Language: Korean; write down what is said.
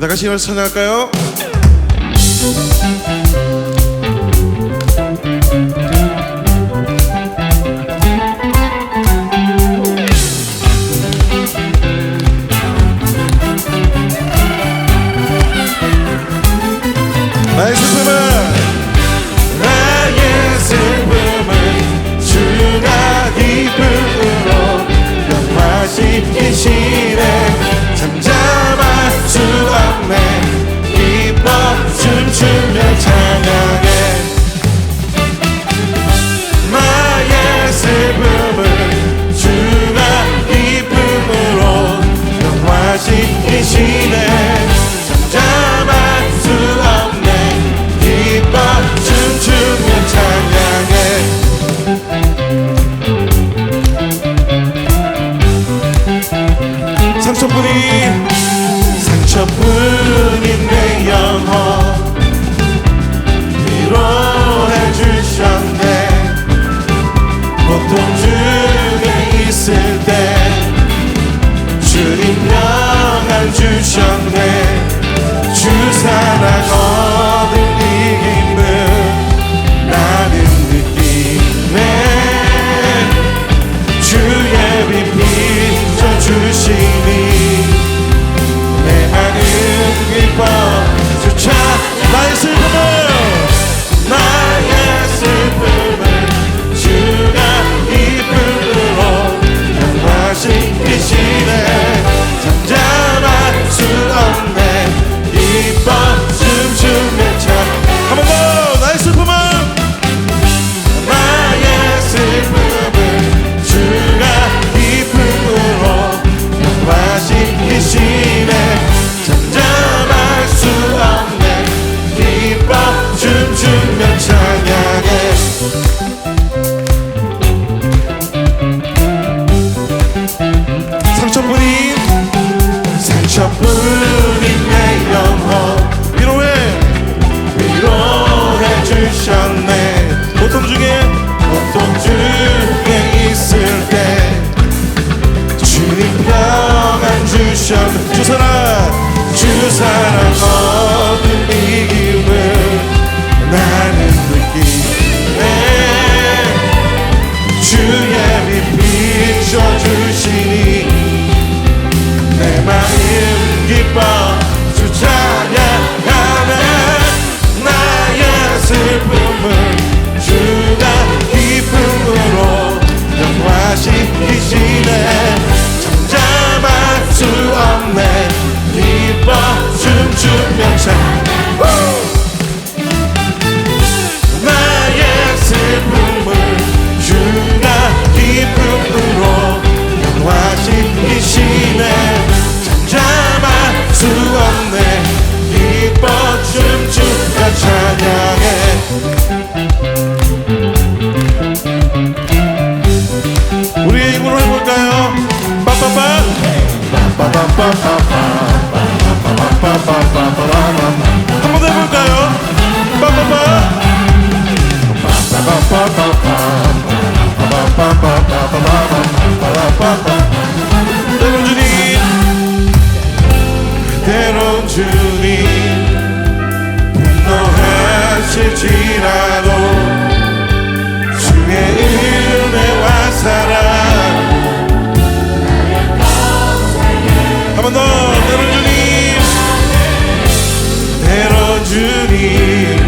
다 같이 이 노래 찬양할까요? 한번 더 해볼까요? 빠빠빠. 때론 주님. 때론 주님. 분노하실지라 是你。